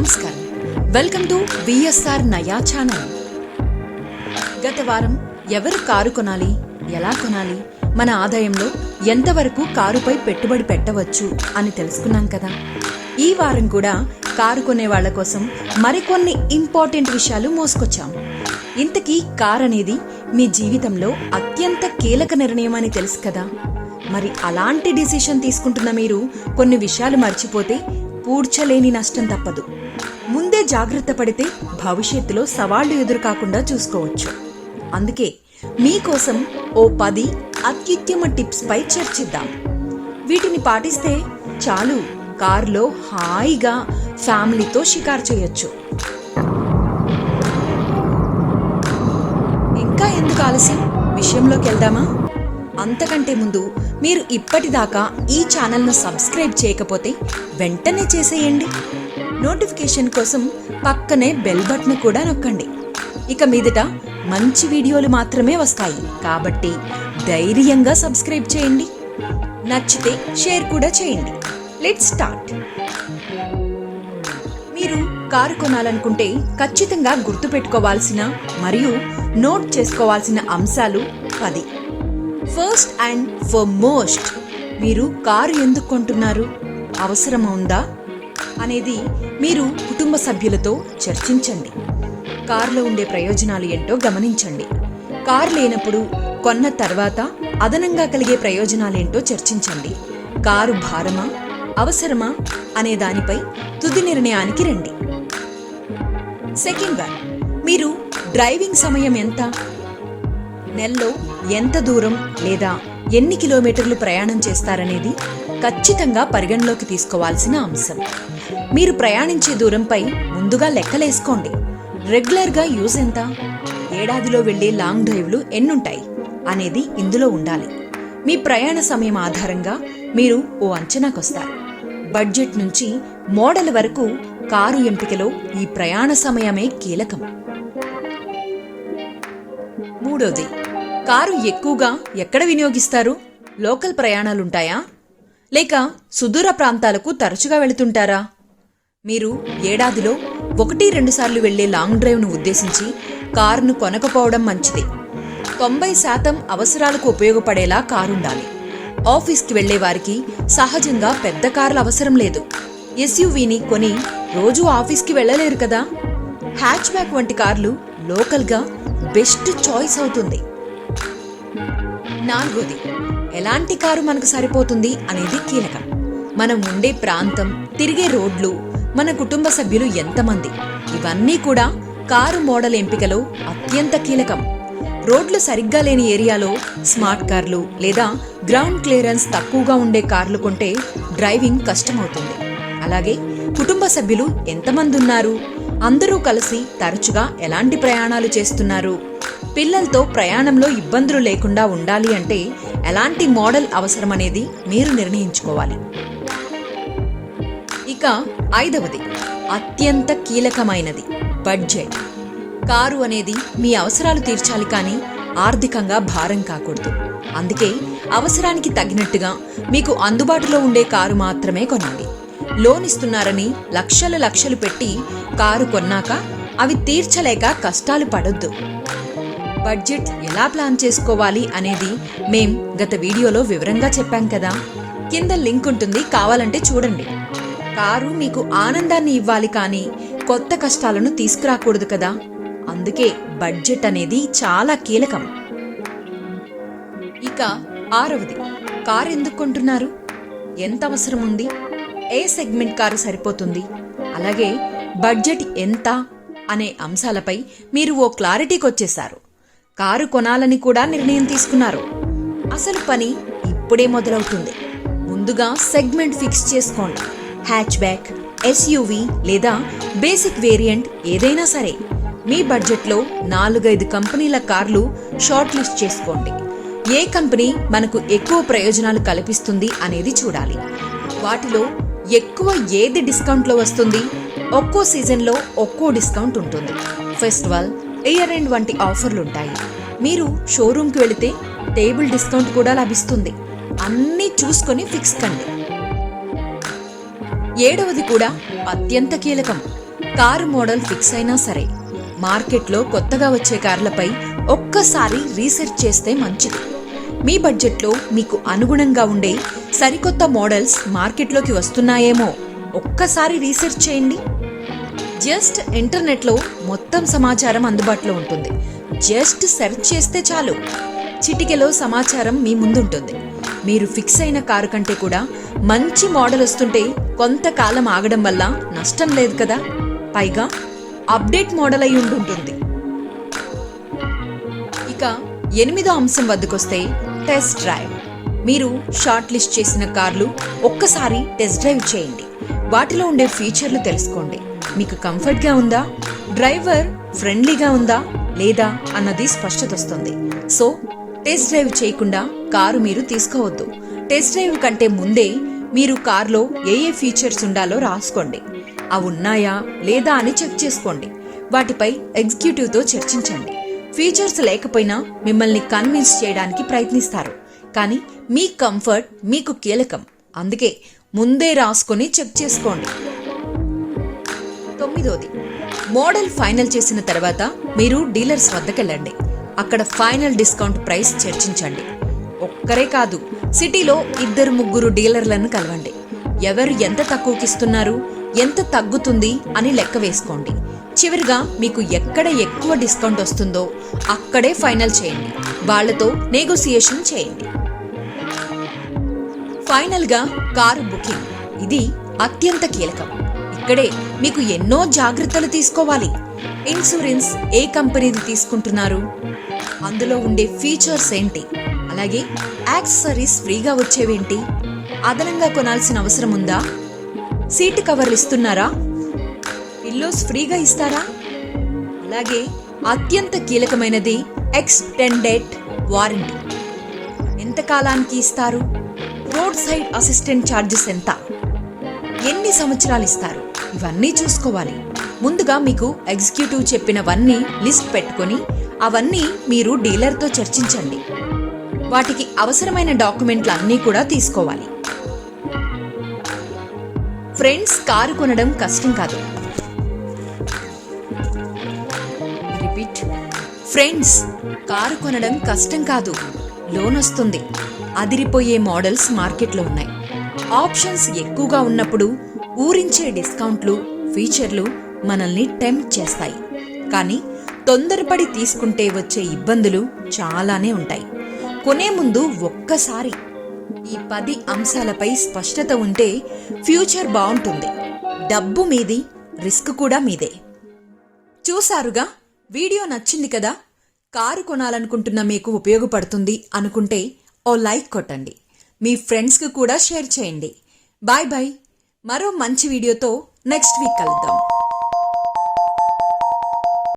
నమస్కారం. Welcome to VSR నయా channel. గత వారం ఎవరు కారు కొనాలి ఎలా కొనాలి మన ఆదాయంలో ఎంతవరకు కారుపై పెట్టుబడి పెట్టవచ్చు అని తెలుసుకున్నాం కదా. ఈ వారం కూడా కారు కొనే వాళ్ళ కోసం మరికొన్ని ఇంపార్టెంట్ విషయాలు మోసుకొచ్చాం. ఇంతకీ కార్ అనేది మీ జీవితంలో అత్యంత కీలక నిర్ణయం అని తెలుసు కదా. మరి అలాంటి డిసిషన్ తీసుకుంటున్న మీరు కొన్ని విషయాలు మర్చిపోతే పూడ్చలేని నష్టం తప్పదు. ముందే జాగ్రత్త పడితే భవిష్యత్తులో సవాళ్ళు ఎదురుకాకుండా చూసుకోవచ్చు. అందుకే మీకోసం ఓ పది అత్యుత్తమ టిప్స్ పై చర్చిద్దాం. వీటిని పాటిస్తే చాలు కారులో హాయిగా ఫ్యామిలీతో షికారు చేయొచ్చు. ఇంకా ఎందుకు ఆలస్యం? విషయంలోకి వెళ్దామా? అంతకంటే ముందు మీరు ఇప్పటిదాకా ఈ ఛానల్ను సబ్స్క్రైబ్ చేయకపోతే వెంటనే చేసేయండి. నోటిఫికేషన్ కోసం పక్కనే బెల్ బటన్ కూడా నొక్కండి. ఇక మీదట మంచి వీడియోలు మాత్రమే వస్తాయి. కాబట్టి ధైర్యంగా సబ్స్క్రైబ్ చేయండి. నచ్చితే షేర్ కూడా చేయండి. Let start. మీరు కారు కొనాలనుకుంటే ఖచ్చితంగా గుర్తుపెట్టుకోవాల్సిన మరియు నోట్ చేసుకోవాల్సిన అంశాలు పది. ఫస్ట్ అండ్ ఫర్ మోస్ట్ మీరు కారు ఎందుకు కొంటున్నారు? అవసరం ఉందా? అనేది మీరు కుటుంబ సభ్యులతో చర్చించండి. కారులో ఉండే ప్రయోజనాలు ఏంటో గమనించండి. కారు లేనప్పుడు కొన్న తర్వాత అదనంగా కలిగే ప్రయోజనాలేంటో చర్చించండి. కారు భారమా అవసరమా అనే దానిపై తుది నిర్ణయానికి రండి. సెకండ్ వన్ మీరు డ్రైవింగ్ సమయం ఎంత? నెలలో ఎంత దూరం లేదా ఎన్ని కిలోమీటర్లు ప్రయాణం చేస్తారనేది ఖచ్చితంగా పరిగణలోకి తీసుకోవాల్సిన అంశం. మీరు ప్రయాణించే దూరంపై ముందుగా లెక్కలేసుకోండి. రెగ్యులర్గా యూజ్ ఎంత? ఏడాదిలో వెళ్ళే లాంగ్ డ్రైవ్లు ఎన్నుంటాయి? అనేది ఇందులో ఉండాలి. మీ ప్రయాణ సమయం ఆధారంగా మీరు ఓ అంచనాకొస్తారు. బడ్జెట్ నుంచి మోడల్ వరకు కారు ఎంపికలో ఈ ప్రయాణ సమయమే కీలకం. మూడోది కారు ఎక్కువగా ఎక్కడ వినియోగిస్తారు? లోకల్ ప్రయాణాలుంటాయా? లేక సుదూర ప్రాంతాలకు తరచుగా వెళుతుంటారా? మీరు ఏడాదిలో ఒకటి రెండుసార్లు వెళ్ళే లాంగ్ డ్రైవ్ను ఉద్దేశించి కారును కొనకపోవడం మంచిది. తొంభై శాతం అవసరాలకు ఉపయోగపడేలా కారుండాలి. ఆఫీస్కి వెళ్ళే వారికి సహజంగా పెద్ద కార్లు అవసరం లేదు. ఎస్యూవీని కొని రోజు ఆఫీస్కి వెళ్ళలేరు కదా? హ్యాచ్ బ్యాక్ వంటి కార్లు లోకల్గా బెస్ట్ చాయిస్ అవుతుంది. నాలుగోది ఎలాంటి కారు మనకు సరిపోతుంది అనేది కీలకం. మనం ఉండే ప్రాంతం తిరిగే రోడ్లు మన కుటుంబ సభ్యులు ఎంతమంది. ఇవన్నీ కూడా కారు మోడల్ ఎంపికలో అత్యంత కీలకం. రోడ్లు సరిగ్గా లేని ఏరియాలో స్మార్ట్ కార్లు లేదా గ్రౌండ్ క్లియరెన్స్ తక్కువగా ఉండే కార్లు కొంటే డ్రైవింగ్ కష్టమవుతుంది. అలాగే కుటుంబ సభ్యులు ఎంతమంది ఉన్నారు? అందరూ కలిసి తరచుగా ఎలాంటి ప్రయాణాలు చేస్తున్నారు? పిల్లలతో ప్రయాణంలో ఇబ్బందులు లేకుండా ఉండాలి అంటే ఎలాంటి మోడల్ అవసరమనేది మీరు నిర్ణయించుకోవాలి. ఇక ఐదవది అత్యంత కీలకమైనది బడ్జెట్. కారు అనేది మీ అవసరాలు తీర్చాలి కానీ ఆర్థికంగా భారం కాకూడదు. అందుకే అవసరానికి తగినట్టుగా మీకు అందుబాటులో ఉండే కారు మాత్రమే కొనండి లోన్ ఇస్తున్నారని లక్షల లక్షలు పెట్టి కారు కొన్నాక అవి తీర్చలేక కష్టాలు పడొద్దు. బడ్జెట్ ఎలా ప్లాన్ చేసుకోవాలి అనేది మేం గత వీడియోలో వివరంగా చెప్పాం కదా. కింద లింక్ ఉంటుంది కావాలంటే చూడండి. కారు మీకు ఆనందాన్ని ఇవ్వాలి కానీ కొత్త కష్టాలను తీసుకురాకూడదు కదా. అందుకే బడ్జెట్ అనేది చాలా కీలకం. ఇక ఆరవది కారు ఎందుకు కొంటున్నారు? ఎంత అవసరం ఉంది? ఏ సెగ్మెంట్ కారు సరిపోతుంది? అలాగే బడ్జెట్ ఎంత? అనే అంశాలపై మీరు ఓ క్లారిటీకి వచ్చేశారు. కారు కొనాలని కూడా నిర్ణయం తీసుకున్నారు. అసలు పని ఇప్పుడే మొదలవుతుంది. ముందుగా సెగ్మెంట్ ఫిక్స్ చేసుకోండి. హ్యాచ్ బ్యాక్ ఎస్యూవి లేదా బేసిక్ వేరియంట్ ఏదైనా సరే. మీ బడ్జెట్లో నాలుగైదు కంపెనీల కార్లు షార్ట్ లిస్ట్ చేసుకోండి. ఏ కంపెనీ మనకు ఎక్కువ ప్రయోజనాలు కల్పిస్తుంది అనేది చూడాలి. వాటిలో ఎక్కువ ఏది డిస్కౌంట్లో వస్తుంది? ఒక్కో సీజన్లో ఒక్కో డిస్కౌంట్ ఉంటుంది. ఫెస్టివల్ ఇయర్ ఎండ్ వంటి ఆఫర్లు ఉంటాయి మీరు షోరూమ్కి వెళితే టేబుల్ డిస్కౌంట్ కూడా లభిస్తుంది. అన్నీ చూసుకొని ఫిక్స్ కండి. ఏడవది కూడా అత్యంత కీలకం. కారు మోడల్ ఫిక్స్ అయినా సరే మార్కెట్లో కొత్తగా వచ్చే కార్లపై ఒక్కసారి రీసెర్చ్ చేస్తే మంచిది. మీ బడ్జెట్లో మీకు అనుగుణంగా ఉండే సరికొత్త మోడల్స్ మార్కెట్లోకి వస్తున్నాయేమో ఒక్కసారి రీసెర్చ్ చేయండి. జస్ట్ ఇంటర్నెట్లో మొత్తం సమాచారం అందుబాటులో ఉంటుంది. జస్ట్ సెర్చ్ చేస్తే చాలు. చిటికెలో సమాచారం మీ ముందుంటుంది. మీరు ఫిక్స్ అయిన కారు కంటే కూడా మంచి మోడల్ వస్తుంటే కొంతకాలం ఆగడం వల్ల నష్టం లేదు కదా? పైగా అప్డేట్ మోడల్ అయి ఉంటుంటుంది ఇక ఎనిమిదో అంశం వద్దకొస్తే టెస్ట్ డ్రైవ్. మీరు షార్ట్ లిస్ట్ చేసిన కార్లు ఒక్కసారి టెస్ట్ డ్రైవ్ చేయండి. వాటిలో ఉండే ఫీచర్లు తెలుసుకోండి. మీకు కంఫర్ట్గా ఉందా? డ్రైవర్ ఫ్రెండ్లీగా ఉందా? లేదా? అన్నది స్పష్టత వస్తుంది. సో టెస్ట్ డ్రైవ్ చేయకుండా కారు మీరు తీసుకోవద్దు. టెస్ట్ డ్రైవ్ కంటే ముందే మీరు కార్లో ఏ ఏ ఫీచర్స్ ఉండాలో రాసుకోండి. అవి ఉన్నాయా లేదా అని చెక్ చేసుకోండి. వాటిపై ఎగ్జిక్యూటివ్తో చర్చించండి. ఫీచర్స్ లేకపోయినా మిమ్మల్ని కన్విన్స్ చేయడానికి ప్రయత్నిస్తారు. కానీ మీ కంఫర్ట్ మీకు కీలకం. అందుకే ముందే రాసుకొని చెక్ చేసుకోండి. తొమ్మిదోది. మోడల్ ఫైనల్ చేసిన తర్వాత మీరు డీలర్స్ వద్దకెళ్ళండి. అక్కడ ఫైనల్ డిస్కౌంట్ ప్రైస్ చర్చించండి. ఒక్కరే కాదు సిటీలో ఇద్దరు ముగ్గురు డీలర్లను కలవండి. ఎవరు ఎంత తక్కువకి ఇస్తున్నారు ఎంత తగ్గుతుంది అని లెక్క వేసుకోండి. చివరిగా మీకు ఎక్కడ ఎక్కువ డిస్కౌంట్ వస్తుందో అక్కడే ఫైనల్ చేయండి. వాళ్ళతో నెగోసియేషన్ చేయండి. ఫైనల్గా కారు బుకింగ్. ఇది అత్యంత కీలకం. ఇక్కడే మీకు ఎన్నో జాగ్రత్తలు తీసుకోవాలి. ఇన్సూరెన్స్ ఏ కంపెనీది తీసుకుంటున్నారు? అందులో ఉండే ఫీచర్స్ ఏంటి? అలాగే యాక్సెసరీస్ ఫ్రీగా వచ్చేవేంటి? అదనంగా కొనాల్సిన అవసరం ఉందా? సీటు కవర్లు ఇస్తున్నారా? పిల్లోస్ ఫ్రీగా ఇస్తారా? అలాగే అత్యంత కీలకమైనది ఎక్స్టెండెడ్ వారంటీ. ఎంత కాలానికి ఇస్తారు? రోడ్ సైడ్ అసిస్టెంట్ ఛార్జెస్ ఎంత? ఎన్ని సంవత్సరాలు ఇస్తారు? ఇవన్నీ చూసుకోవాలి. ముందుగా మీకు ఎగ్జిక్యూటివ్ చెప్పినవన్నీ లిస్ట్ పెట్టుకొని అవన్నీ మీరు డీలర్తో చర్చించండి. వాటికి అవసరమైన డాక్యుమెంట్లు అన్నీ కూడా తీసుకోవాలి. ఫ్రెండ్స్ కారు కొనడం కష్టం కాదు. రిపీట్. ఫ్రెండ్స్ కారు కొనడం కష్టం కాదు. లోన్ వస్తుంది. అదిరిపోయే మోడల్స్ మార్కెట్లో ఉన్నాయి. ఆప్షన్స్ ఎక్కువగా ఉన్నప్పుడు ఊరించే డిస్కౌంట్లు ఫీచర్లు మనల్ని టెంప్ట్ చేస్తాయి. కానీ తొందరపడి తీసుకుంటే వచ్చే ఇబ్బందులు చాలానే ఉంటాయి. కొనే ముందు ఒక్కసారి ఈ పది అంశాలపై స్పష్టత ఉంటే ఫ్యూచర్ బాగుంటుంది. డబ్బు మీది రిస్క్ కూడా మీదే. చూసారుగా వీడియో నచ్చింది కదా? కారు కొనాలనుకుంటున్న మీకు ఉపయోగపడుతుంది అనుకుంటే ఓ లైక్ కొట్టండి. మీ ఫ్రెండ్స్కి కూడా షేర్ చేయండి. Bye bye. మరో మంచి వీడియోతో నెక్స్ట్ వీక్ కలుద్దాం.